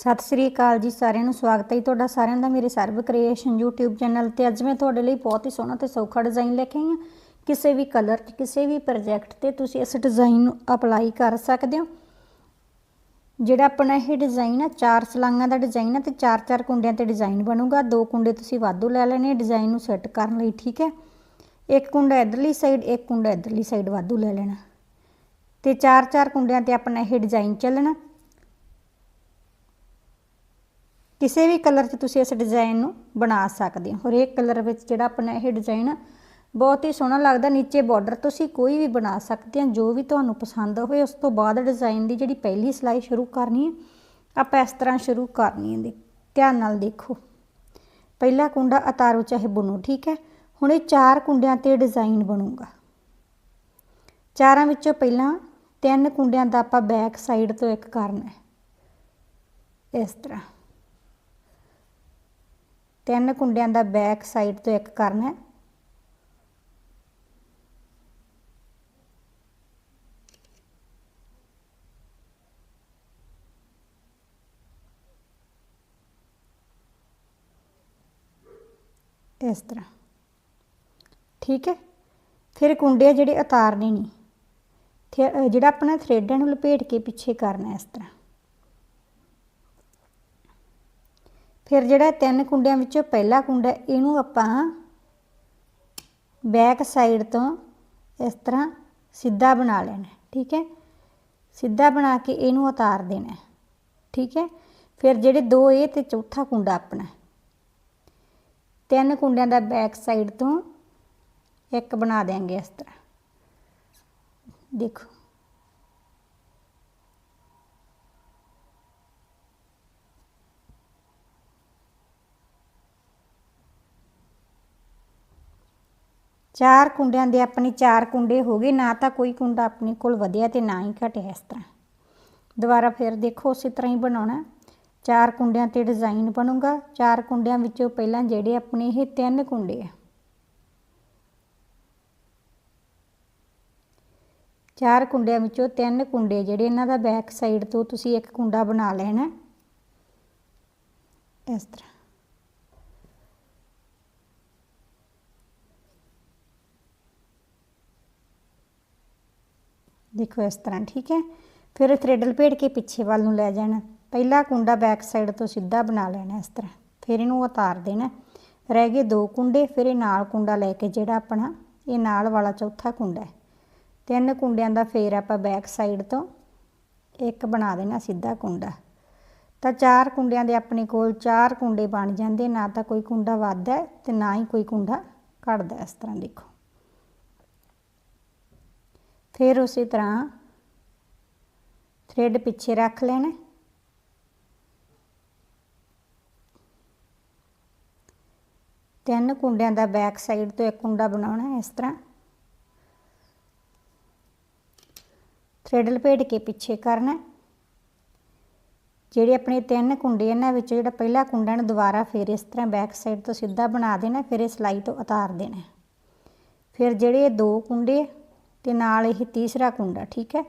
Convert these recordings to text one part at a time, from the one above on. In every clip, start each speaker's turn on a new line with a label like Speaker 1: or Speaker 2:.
Speaker 1: ਸਤਿ ਸ੍ਰੀ ਅਕਾਲ ਜੀ ਸਾਰਿਆਂ ਨੂੰ, ਸਵਾਗਤ ਹੈ ਜੀ ਤੁਹਾਡਾ ਸਾਰਿਆਂ ਦਾ ਮੇਰੇ ਸਰਵ ਕ੍ਰੀਏਸ਼ਨ YouTube ਚੈਨਲ ਤੇ। ਅੱਜ ਮੈਂ ਤੁਹਾਡੇ ਲਈ ਬਹੁਤ ਹੀ ਸੋਹਣਾ ਤੇ ਸੌਖਾ ਡਿਜ਼ਾਈਨ ਲੈ ਕੇ ਆਈ ਹਾਂ। ਕਿਸੇ ਵੀ ਕਲਰ 'ਚ, ਕਿਸੇ ਵੀ ਪ੍ਰੋਜੈਕਟ ਤੇ ਤੁਸੀਂ ਇਸ ਡਿਜ਼ਾਈਨ ਨੂੰ ਅਪਲਾਈ ਕਰ ਸਕਦੇ ਹੋ। ਜਿਹੜਾ ਆਪਣਾ ਇਹ ਡਿਜ਼ਾਈਨ ਆ, ਚਾਰ ਸਲਾਈਆਂ ਦਾ ਡਿਜ਼ਾਈਨ ਆ ਤੇ ਚਾਰ ਚਾਰ ਕੁੰਡਿਆਂ ਤੇ ਡਿਜ਼ਾਈਨ ਬਣੂਗਾ। ਦੋ ਕੁੰਡੇ ਤੁਸੀਂ ਵਾਧੂ ਲੈ ਲੈਣੇ ਡਿਜ਼ਾਈਨ ਨੂੰ ਸੈੱਟ ਕਰਨ ਲਈ, ਠੀਕ ਹੈ? ਇੱਕ ਕੁੰਡਾ ਇਧਰਲੀ ਸਾਈਡ ਇੱਕ ਕੁੰਡਾ ਇਧਰਲੀ ਸਾਈਡ ਵਾਧੂ ਲੈ ਲੈਣਾ। ਤੇ ਚਾਰ ਚਾਰ ਕੁੰਡਿਆਂ ਤੇ ਆਪਣਾ ਇਹ ਡਿਜ਼ਾਈਨ ਚੱਲਣਾ। ਕਿਸੇ ਵੀ ਕਲਰ 'ਚ ਤੁਸੀਂ ਇਸ ਡਿਜ਼ਾਈਨ ਨੂੰ ਬਣਾ ਸਕਦੇ ਹੋ। ਹਰੇਕ ਕਲਰ ਵਿੱਚ ਜਿਹੜਾ ਆਪਣਾ ਇਹ ਡਿਜ਼ਾਈਨ ਬਹੁਤ ਹੀ ਸੋਹਣਾ ਲੱਗਦਾ। ਨੀਚੇ ਬਾਰਡਰ ਤੁਸੀਂ ਕੋਈ ਵੀ ਬਣਾ ਸਕਦੇ ਹੋ ਜੋ ਵੀ ਤੁਹਾਨੂੰ ਪਸੰਦ ਹੋਵੇ, ਉਸ ਤੋਂ ਬਾਅਦ ਡਿਜ਼ਾਈਨ ਦੀ ਜਿਹੜੀ ਪਹਿਲੀ ਸਿਲਾਈ ਸ਼ੁਰੂ ਕਰਨੀ ਹੈ ਆਪਾਂ ਇਸ ਤਰ੍ਹਾਂ ਸ਼ੁਰੂ ਕਰਨੀ ਹੈ ਧਿਆਨ ਨਾਲ ਦੇਖੋ। ਪਹਿਲਾ ਕੁੰਡਾ ਉਤਾਰੋ ਚਾਹੇ ਬੁਣੋ, ਠੀਕ ਹੈ? ਹੁਣ ਇਹ ਚਾਰ ਕੁੰਡਿਆਂ ਤੇ ਡਿਜ਼ਾਈਨ ਬਣੂਗਾ। ਚਾਰਾਂ ਵਿੱਚੋਂ ਪਹਿਲਾਂ ਤਿੰਨ ਕੁੰਡਿਆਂ ਦਾ ਆਪਾਂ ਬੈਕ ਸਾਈਡ ਤੋਂ ਇੱਕ ਕਰਨਾ ਹੈ। ਇਸ ਤਰ੍ਹਾਂ। ਤਿੰਨ ਕੁੰਡਿਆਂ ਦਾ ਬੈਕ ਸਾਈਡ ਤੋਂ ਇੱਕ ਕਰਨਾ ਹੈ। ਇਸ ਤਰ੍ਹਾਂ। ਠੀਕ ਹੈ? ਫਿਰ ਕੁੰਡੇ ਜਿਹੜੇ ਉਤਾਰਨੇ ਨਹੀਂ ਜਿਹੜਾ ਆਪਣਾ ਥਰੈਡਾਂ ਨੂੰ ਲਪੇਟ ਕੇ ਪਿੱਛੇ ਕਰਨਾ ਇਸ ਤਰ੍ਹਾਂ। ਫਿਰ ਜਿਹੜਾ ਤਿੰਨ ਕੁੰਡਿਆਂ ਵਿੱਚੋਂ ਪਹਿਲਾ ਕੁੰਡਾ ਇਹਨੂੰ ਆਪਾਂ ਬੈਕ ਸਾਈਡ ਤੋਂ ਇਸ ਤਰ੍ਹਾਂ ਸਿੱਧਾ ਬਣਾ ਲੈਣਾ ਠੀਕ ਹੈ? ਸਿੱਧਾ ਬਣਾ ਕੇ ਇਹਨੂੰ ਉਤਾਰ ਦੇਣਾ ਠੀਕ ਹੈ? ਫਿਰ ਜਿਹੜੇ ਦੋ ਇਹ ਤੇ ਚੌਥਾ ਕੁੰਡਾ ਆਪਣਾ ਤਿੰਨ ਕੁੰਡਿਆਂ ਦਾ ਬੈਕ ਸਾਈਡ ਤੋਂ ਇੱਕ ਬਣਾ ਦੇਾਂਗੇ ਇਸ ਤਰ੍ਹਾਂ। ਦੇਖੋ। ਚਾਰ ਕੁੰਡਿਆਂ ਦੇ ਆਪਣੇ ਚਾਰ ਕੁੰਡੇ ਹੋ ਗਏ, ਨਾ ਤਾਂ ਕੋਈ ਕੁੰਡਾ ਆਪਣੇ ਕੋਲ ਵਧਿਆ ਤੇ ਨਾ ਹੀ ਘਟਿਆ ਇਸ ਤਰ੍ਹਾਂ। ਦੁਬਾਰਾ ਫਿਰ ਦੇਖੋ ਉਸੇ ਤਰ੍ਹਾਂ ਹੀ ਬਣਾਉਣਾ। ਚਾਰ ਕੁੰਡਿਆਂ ਤੇ ਡਿਜ਼ਾਈਨ ਬਣੂਗਾ। ਚਾਰ ਕੁੰਡਿਆਂ ਵਿੱਚੋਂ ਪਹਿਲਾਂ ਜਿਹੜੇ ਆਪਣੇ ਇਹ ਤਿੰਨ ਕੁੰਡੇ ਆ। ਚਾਰ ਕੁੰਡਿਆਂ ਵਿੱਚੋਂ ਤਿੰਨ ਕੁੰਡੇ ਜਿਹੜੇ ਇਹਨਾਂ ਦਾ ਬੈਕ ਸਾਈਡ ਤੋਂ ਤੁਸੀਂ ਇੱਕ ਕੁੰਡਾ ਬਣਾ ਲੈਣਾ। ਇਸ ਤਰ੍ਹਾਂ। ਦੇਖੋ ਇਸ ਤਰ੍ਹਾਂ, ਠੀਕ ਹੈ? ਫਿਰ ਥ੍ਰੈਡ ਲਪੇਟ ਕੇ ਪਿੱਛੇ ਵੱਲ ਨੂੰ ਲੈ ਜਾਣਾ। ਪਹਿਲਾ ਕੁੰਡਾ ਬੈਕ ਸਾਈਡ ਤੋਂ ਸਿੱਧਾ ਬਣਾ ਲੈਣਾ ਇਸ ਤਰ੍ਹਾਂ। ਫਿਰ ਇਹਨੂੰ ਉਤਾਰ ਦੇਣਾ। ਰਹਿ ਗਏ ਦੋ ਕੁੰਡੇ, ਫਿਰ ਇਹ ਨਾਲ ਕੁੰਡਾ ਲੈ ਕੇ ਜਿਹੜਾ ਆਪਣਾ, ਇਹ ਨਾਲ ਵਾਲਾ ਚੌਥਾ ਕੁੰਡਾ ਹੈ। ਤਿੰਨ ਕੁੰਡਿਆਂ ਦਾ ਫੇਰ ਆਪਾਂ ਬੈਕ ਸਾਈਡ ਤੋਂ ਇੱਕ ਬਣਾ ਦੇਣਾ ਸਿੱਧਾ ਕੁੰਡਾ। ਤਾਂ ਚਾਰ ਕੁੰਡਿਆਂ ਦੇ ਆਪਣੇ ਕੋਲ ਚਾਰ ਕੁੰਡੇ ਬਣ ਜਾਂਦੇ, ਨਾ ਤਾਂ ਕੋਈ ਕੁੰਡਾ ਵੱਧਦਾ ਤੇ ਨਾ ਹੀ ਕੋਈ ਕੁੰਡਾ ਘਟਦਾ ਇਸ ਤਰ੍ਹਾਂ ਦੇਖੋ। ਫਿਰ ਉਸੇ ਤਰ੍ਹਾਂ ਥ੍ਰੈਡ ਪਿੱਛੇ ਰੱਖ ਲੈਣਾ। ਤਿੰਨ ਕੁੰਡਿਆਂ ਦਾ ਬੈਕ ਸਾਈਡ ਤੋਂ ਇੱਕ ਕੁੰਡਾ ਬਣਾਉਣਾ ਇਸ ਤਰ੍ਹਾਂ। ਥ੍ਰੈਡ ਲਪੇਟ ਕੇ ਪਿੱਛੇ ਕਰਨਾ। ਜਿਹੜੇ ਆਪਣੇ ਤਿੰਨ ਕੁੰਡੇ ਇਹਨਾਂ ਵਿੱਚੋਂ ਜਿਹੜਾ ਪਹਿਲਾ ਕੁੰਡਾ ਨੂੰ ਦੁਬਾਰਾ ਫਿਰ ਇਸ ਤਰ੍ਹਾਂ ਬੈਕ ਸਾਈਡ ਤੋਂ ਸਿੱਧਾ ਬਣਾ ਦੇਣਾ, ਫਿਰ ਇਹ ਸਲਾਈ ਤੋਂ ਉਤਾਰ ਦੇਣਾ। ਫਿਰ ਜਿਹੜੇ ਦੋ ਕੁੰਡੇ ਤੇ ਨਾਲ ਇਹ ਤੀਸਰਾ ਕੁੰਡਾ, ਠੀਕ ਹੈ?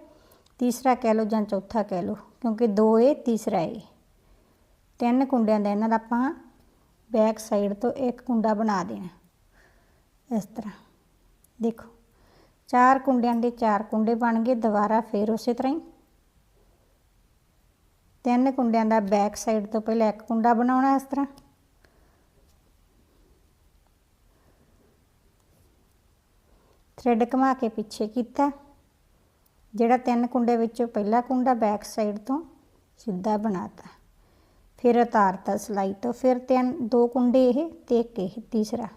Speaker 1: ਤੀਸਰਾ ਕਹਿ ਲਓ ਜਾਂ ਚੌਥਾ ਕਹਿ ਲਓ, ਕਿਉਂਕਿ ਦੋ ਇਹ ਤੀਸਰਾ ਇਹ ਤਿੰਨ ਕੁੰਡਿਆਂ ਦਾ ਇਹਨਾਂ ਦਾ ਆਪਾਂ ਬੈਕ ਸਾਈਡ ਤੋਂ ਇੱਕ ਕੁੰਡਾ ਬਣਾ ਦੇਣਾ, ਇਸ ਤਰ੍ਹਾਂ। ਦੇਖੋ, ਚਾਰ ਕੁੰਡਿਆਂ ਦੇ ਚਾਰ ਕੁੰਡੇ ਬਣ ਗਏ, ਦੁਬਾਰਾ ਫੇਰ ਉਸੇ ਤਰ੍ਹਾਂ ਹੀ। ਤਿੰਨ ਕੁੰਡਿਆਂ ਦਾ ਬੈਕ ਸਾਈਡ ਤੋਂ ਪਹਿਲਾਂ ਇੱਕ ਕੁੰਡਾ ਬਣਾਉਣਾ ਇਸ ਤਰ੍ਹਾਂ। ਥ੍ਰੈਡ ਘੁਮਾ ਕੇ ਪਿੱਛੇ ਕੀਤਾ। ਜਿਹੜਾ ਤਿੰਨ ਕੁੰਡੇ ਵਿੱਚੋਂ ਪਹਿਲਾ ਕੁੰਡਾ ਬੈਕ ਸਾਈਡ ਤੋਂ ਸਿੱਧਾ ਬਣਾਤਾ। ਫਿਰ ਉਤਾਰਤਾ ਸਲਾਈ ਤੋਂ, ਫਿਰ ਤਿੰਨ, ਦੋ ਕੁੰਡੇ ਇਹ ਤੇ ਇੱਕ ਇਹ ਤੀਸਰਾ।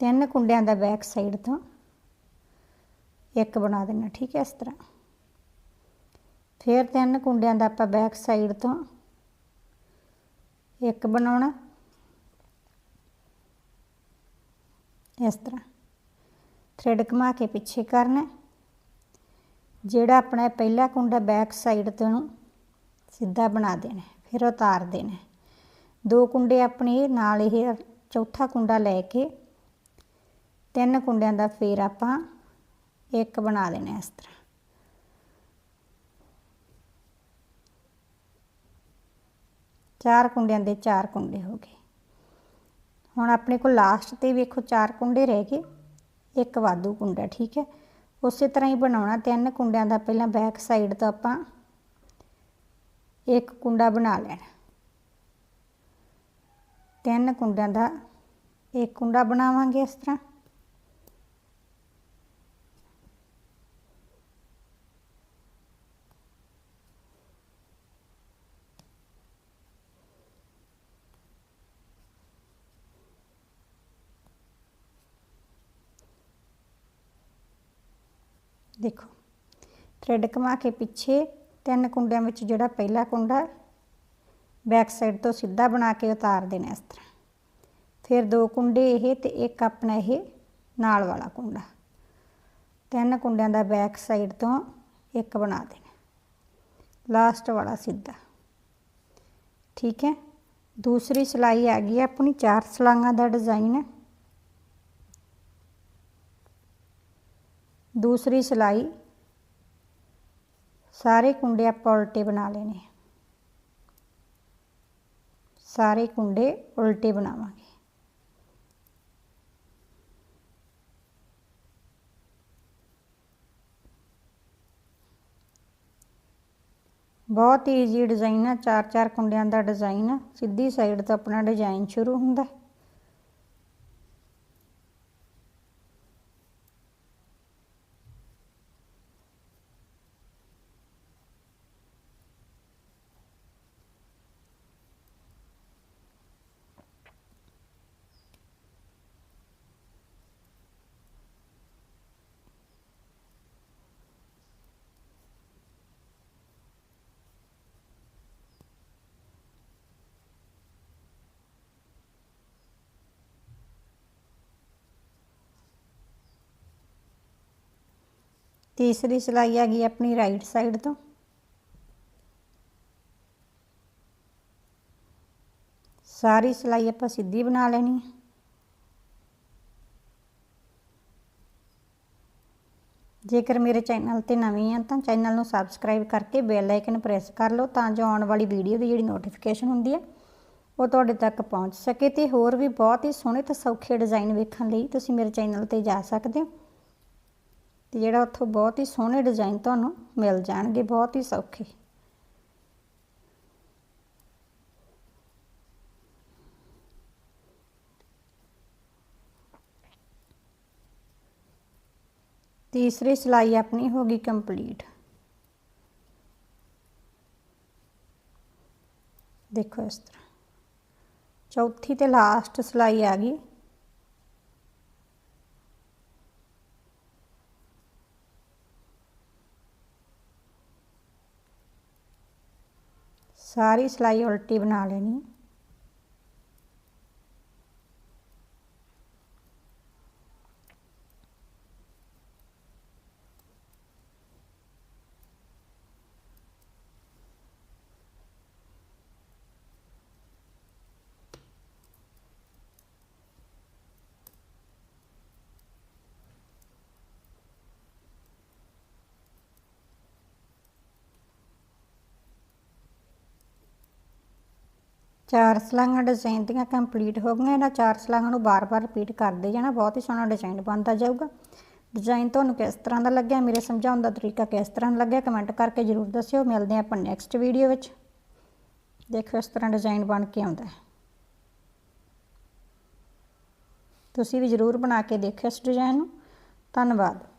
Speaker 1: ਤਿੰਨ ਕੁੰਡਿਆਂ ਦਾ ਬੈਕ ਸਾਈਡ ਤੋਂ ਇੱਕ ਬਣਾ ਦੇਣਾ, ਠੀਕ ਹੈ, ਇਸ ਤਰ੍ਹਾਂ। ਫਿਰ ਤਿੰਨ ਕੁੰਡਿਆਂ ਦਾ ਆਪਾਂ ਬੈਕ ਸਾਈਡ ਤੋਂ ਇੱਕ ਬਣਾਉਣਾ। ਇਸ ਤਰ੍ਹਾਂ। ਥ੍ਰੈਡ ਘੁਮਾ ਕੇ ਪਿੱਛੇ ਕਰਨਾ। ਜਿਹੜਾ ਆਪਣਾ ਪਹਿਲਾ ਕੁੰਡਾ ਬੈਕ ਸਾਈਡ ਤੋਂ ਸਿੱਧਾ ਬਣਾ ਦੇਣਾ, ਫਿਰ ਉਤਾਰ ਦੇਣਾ। ਦੋ ਕੁੰਡੇ ਆਪਣੇ ਨਾਲ ਇਹ ਚੌਥਾ ਕੁੰਡਾ ਲੈ ਕੇ ਤਿੰਨ ਕੁੰਡਿਆਂ ਦਾ ਫੇਰ ਆਪਾਂ ਇੱਕ ਬਣਾ ਦੇਣਾ ਇਸ ਤਰ੍ਹਾਂ। ਚਾਰ ਕੁੰਡਿਆਂ ਦੇ ਚਾਰ ਕੁੰਡੇ ਹੋ ਗਏ। ਹੁਣ ਆਪਣੇ ਕੋਲ ਲਾਸਟ ਤੇ ਵੇਖੋ ਚਾਰ ਕੁੰਡੇ ਰਹਿ ਗਏ। ਇੱਕ ਵਾਧੂ ਕੁੰਡਾ, ਠੀਕ ਹੈ? ਉਸੇ ਤਰ੍ਹਾਂ ਹੀ ਬਣਾਉਣਾ, ਤਿੰਨ ਕੁੰਡਿਆਂ ਦਾ ਪਹਿਲਾਂ ਬੈਕ ਸਾਈਡ ਤੋਂ ਆਪਾਂ ਇੱਕ ਕੁੰਡਾ ਬਣਾ ਲੈਣਾ। ਤਿੰਨ ਕੁੰਡਿਆਂ ਦਾ ਇੱਕ ਕੁੰਡਾ ਬਣਾਵਾਂਗੇ ਇਸ ਤਰ੍ਹਾਂ। ਦੇਖੋ ਥ੍ਰੈਡ ਘੁਮਾ ਕੇ ਪਿੱਛੇ ਤਿੰਨ ਕੁੰਡਿਆਂ ਵਿੱਚ ਜਿਹੜਾ ਪਹਿਲਾ ਕੁੰਡਾ ਬੈਕ ਸਾਈਡ ਤੋਂ ਸਿੱਧਾ ਬਣਾ ਕੇ ਉਤਾਰ ਦੇਣਾ ਇਸ ਤਰ੍ਹਾਂ। ਫਿਰ ਦੋ ਕੁੰਡੇ ਇਹ ਤੇ ਇੱਕ ਆਪਣਾ ਇਹ ਨਾਲ ਵਾਲਾ ਕੁੰਡਾ। ਤਿੰਨ ਕੁੰਡਿਆਂ ਦਾ ਬੈਕ ਸਾਈਡ ਤੋਂ ਇੱਕ ਬਣਾ ਦੇਣਾ। ਲਾਸਟ ਵਾਲਾ ਸਿੱਧਾ। ਠੀਕ ਹੈ? ਦੂਸਰੀ ਸਿਲਾਈ ਆ ਗਈ ਆਪਣੀ ਚਾਰ ਸਲਾਈਆਂ ਦਾ ਡਿਜ਼ਾਈਨ ਹੈ। ਦੂਸਰੀ ਸਿਲਾਈ। ਸਾਰੇ ਕੁੰਡੇ ਆਪਾਂ ਉਲਟੇ ਬਣਾ ਲੈਣੇ ਸਾਰੇ ਕੁੰਡੇ ਉਲਟੇ ਬਣਾਵਾਂਗੇ। ਬਹੁਤ ਈਜ਼ੀ ਡਿਜ਼ਾਈਨ ਆ। ਚਾਰ ਚਾਰ ਕੁੰਡਿਆਂ ਦਾ ਡਿਜ਼ਾਈਨ ਸਿੱਧੀ ਸਾਈਡ ਤੋਂ ਆਪਣਾ ਡਿਜ਼ਾਈਨ ਸ਼ੁਰੂ ਹੁੰਦਾ। ਹੈ ਤੀਸਰੀ ਸਿਲਾਈ ਆ ਗਈ ਆਪਣੀ ਰਾਈਟ ਸਾਈਡ ਤੋਂ। ਸਾਰੀ ਸਿਲਾਈ ਆਪਾਂ ਸਿੱਧੀ ਬਣਾ ਲੈਣੀ ਹੈ ਜੇਕਰ ਮੇਰੇ ਚੈਨਲ ਤੇ ਨਵੇਂ ਆ ਤਾਂ ਚੈਨਲ ਨੂੰ ਸਬਸਕ੍ਰਾਈਬ ਕਰਕੇ ਬੈਲ ਆਈਕਨ ਪ੍ਰੈਸ ਕਰ ਲਓ ਤਾਂ ਜੋ ਆਉਣ ਵਾਲੀ ਵੀਡੀਓ ਦੀ ਜਿਹੜੀ ਨੋਟੀਫਿਕੇਸ਼ਨ ਹੁੰਦੀ ਹੈ ਉਹ ਤੁਹਾਡੇ ਤੱਕ ਪਹੁੰਚ ਸਕੇ ਤੇ ਹੋਰ ਵੀ ਬਹੁਤ ਹੀ ਸੋਹਣੇ ਤੇ ਸੌਖੇ ਡਿਜ਼ਾਈਨ ਵੇਖਣ ਲਈ ਤੁਸੀਂ ਮੇਰੇ ਚੈਨਲ ਤੇ ਜਾ ਸਕਦੇ ਹੋ। ਤੇ ਜਿਹੜਾ ਉੱਥੋਂ ਬਹੁਤ ਹੀ ਸੋਹਣੇ ਡਿਜ਼ਾਈਨ ਤੁਹਾਨੂੰ ਮਿਲ ਜਾਣਗੇ, ਬਹੁਤ ਹੀ ਸੌਖੇ। ਤੀਸਰੀ ਸਿਲਾਈ ਆਪਣੀ ਹੋ ਗਈ ਕੰਪਲੀਟ ਦੇਖੋ ਇਸ ਤਰ੍ਹਾਂ। ਚੌਥੀ ਤੇ ਲਾਸਟ ਸਿਲਾਈ ਆ ਗਈ ਸਾਰੀ ਸਿਲਾਈ ਉਲਟੀ ਬਣਾ ਲੈਣੀ। ਚਾਰ ਸਲਾਈਆਂ ਡਿਜ਼ਾਈਨ ਦੀਆਂ ਕੰਪਲੀਟ ਹੋ ਗਈਆਂ, ਇਹਨਾਂ ਚਾਰ ਸਲਾਈਆਂ ਨੂੰ ਬਾਰ-ਬਾਰ ਰਿਪੀਟ ਕਰਦੇ ਜਾਣਾ, ਬਹੁਤ ਹੀ ਸੋਹਣਾ ਡਿਜ਼ਾਈਨ ਬਣਦਾ ਜਾਊਗਾ। ਡਿਜ਼ਾਈਨ ਤੁਹਾਨੂੰ ਕਿਸ ਤਰ੍ਹਾਂ ਦਾ ਲੱਗਿਆ, ਮੇਰੇ ਸਮਝਾਉਣ ਦਾ ਤਰੀਕਾ ਕਿਸ ਤਰ੍ਹਾਂ ਲੱਗਿਆ ਕਮੈਂਟ ਕਰਕੇ ਜ਼ਰੂਰ ਦੱਸਿਓ। ਮਿਲਦੇ ਆਪਾਂ ਨੈਕਸਟ ਵੀਡੀਓ ਵਿੱਚ। ਦੇਖੋ ਇਸ ਤਰ੍ਹਾਂ ਡਿਜ਼ਾਈਨ ਬਣ ਕੇ ਆਉਂਦਾ ਹੈ। ਤੁਸੀਂ ਵੀ ਜ਼ਰੂਰ ਬਣਾ ਕੇ ਦੇਖਿਓ ਇਸ ਡਿਜ਼ਾਈਨ ਨੂੰ। ਧੰਨਵਾਦ।